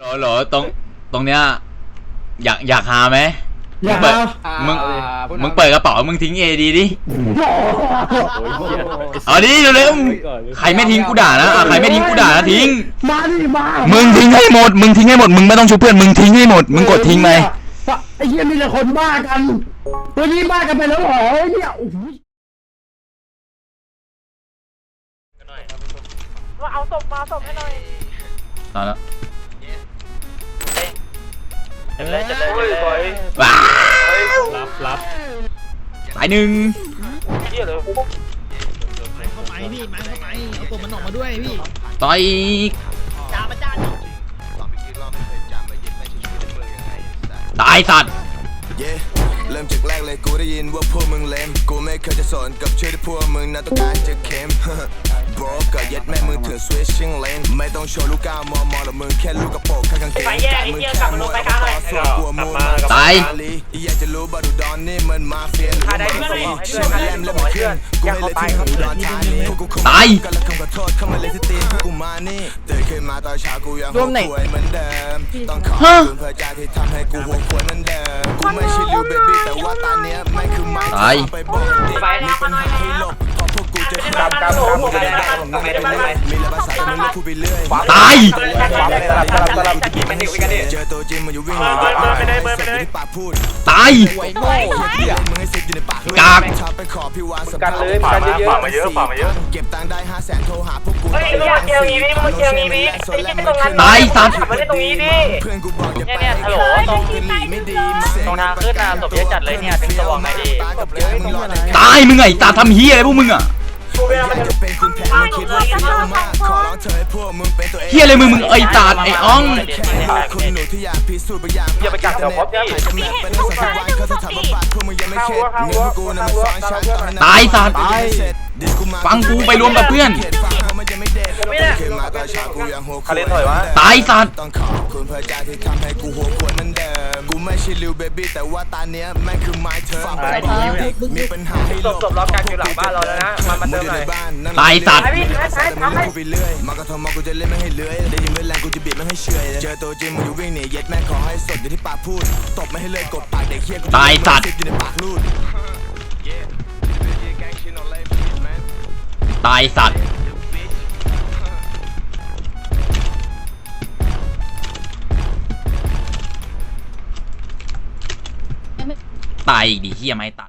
หรอหรอตรงตรงเนี้ยอยากอยากหาไหม อยากเปิดหามึงอ่าพูดมึงนะเปิดกระเป๋ามึงทิ้งเอดีดิโอ้เอาดิเร็วๆใครไม่ทิ้งกูด่านะอะใครไม่ทิ้งกูด่านะทิ้ง มาดิมามึงทิ้งให้หมด มึงทิ้งให้หมด มึงไม่ต้องชุบเพื่อน มึงทิ้งให้หมด มึงกดทิ้งไหมไอ้เหี้ยนี่แหละคนบ้ากันตัวนี้บ้ากันไปแล้วเหรอไอ้เนี่ยโอ้โหว่าเอาศพมาศพให้หน่อยตอนแล้ว จะเลยจะเลยว้าวรับรับสายหนึ่งเที่ยเลยเข้าไปพี่มาเข้าไปเอาตัวมันออกมาด้วยพี่ต่อยอีกจ้ามาจ้าตายสัตว์ เย้เริ่มจากแรกเลยกูได้ยินว่าพวกมึงเลมกูไม่เคยจะสนกับชื่อที่พวกมึงน่าต้องการจะเข้มบรก็ยัดแม่มึงถือ switching lane ไม่ต้องโชว์ลูกก้าวมอมอหรอกมึงแค่ลูกกระโปรงข้างกางเกงไปแย่นิดเดียวกลับมาลงไปกลางเลยส่วนกลัวมูนตายอยากจะรู้บาดูดอนนี่มันมาเฟียหรือขาดมาได้เฟีเพื่อนยให้ชื่เพื่ออนมันให้แลเพื่อนมแล้วให้มันเพื่อนขึ้นอยากกูเข้าให้ไปเลยครับที่มึงอุดรธานีพวกกูตาย กันแล้วคำขอโทษเข้ามาเลยที่ตีนพวกกูมานี่ตื่นขึ้นมาตอนเช้ากูยังหัวป่วยเหมือนเดิมต้องขอบคุณพระเจ้าที่ทำให้กูหัวควรเหมือนเดิมกูไม่ใช่ลิวเบบี้แต่ว่าตอนเนี้ยไม่คือไม้ตายไปบอกดิมีปัญหาให้หลบเพราะพวกกูจะกลับกลับกลับผมไม่ได้ผมไม่ได้ ตายจะกินไม่ถึงกันดิเจอตัวจริงมันอยู่วิ่งเบิร์ดเบิร์ดไปเลยเบิร์ดไปเลยที่ปากพูดตายไอ้โง่เหี้ยมึงให้สิบอยู่ในปากกากชอบไปขอพี่วานสัมกันเลยกันเยอะๆฝากมาเยอะฝากมาเยอะเก็บตังค์ได้ห้าแสนโทรหาพวกกูเฮ้ยมึงอยากเจออีวิมึงเจออีวิไอ้ที่ตรงนั้นตายสัตว์ขับมาได้ตรงนี้ดิเพื่อนกูบอกอย่าไปเนี่ยเนี่ยฮัลโหลตรงขึ้นหลีไม่ดีตรงทางขึ้นน่ะศพเยอะจัดเลยเนี่ยถึงสว่างไหนดีตากับแกมึงรอดตายมึงไงตาทำเฮียอะไรพวกมึงอะ มึงคิดว่าเฟี้ยวมากขอร้องเธอให้พวกมึงเป็นตัวเองเฮียอะไรมึงมึงไอ้ตาดไอ้อ่องคุณหนูที่อยากพิสูจน์ไปอย่างอย่าไปจับเดี๋ยวพบดิอาจจะแมปเป็นสักวันเขาสถาบันบัตรพวกมึงยังไม่เข็ดเงินพวกกูน่ะมันซ้อนชั้นตอนนั้นตายสัตว์ตายเสร็จดิสกูมาฟังกูไปรวมกับเพื่อนฟังเขามันยังไม่เด็ด ขึ้นมาตอนเช้ากูยังหัวควรตายสัตว์ต้องขอบคุณพระเจ้าที่ทำให้กูหัวควรเหมือนเดิมกูไม่ใช่ลิวเบบี้แต่ว่าตาเนี้ยแม่งคือไม้เธอฟังไปดีมีปัญหาให้หลบศพล็อกกันอยู่หลังบ้านเราแล้วนะมามาเติมหน่อยตายสัตว์ไม่ไปเรื่อยมากระทำมากูจะเล่นไม่ให้เลื้อยได้ยินเวลากูจะบีบไม่ให้เฉอยเจอตัวจริงมึงอยู่วิ่งหนีเย็ดแม่งขอให้สดอยู่ที่ปากพูดตบไม่ให้เลยกบปากเด็กเฮียกูตายสัตว์อยู่ในปากลูดตายสัตว์ ตายอีกดิเฮียไม้ตัด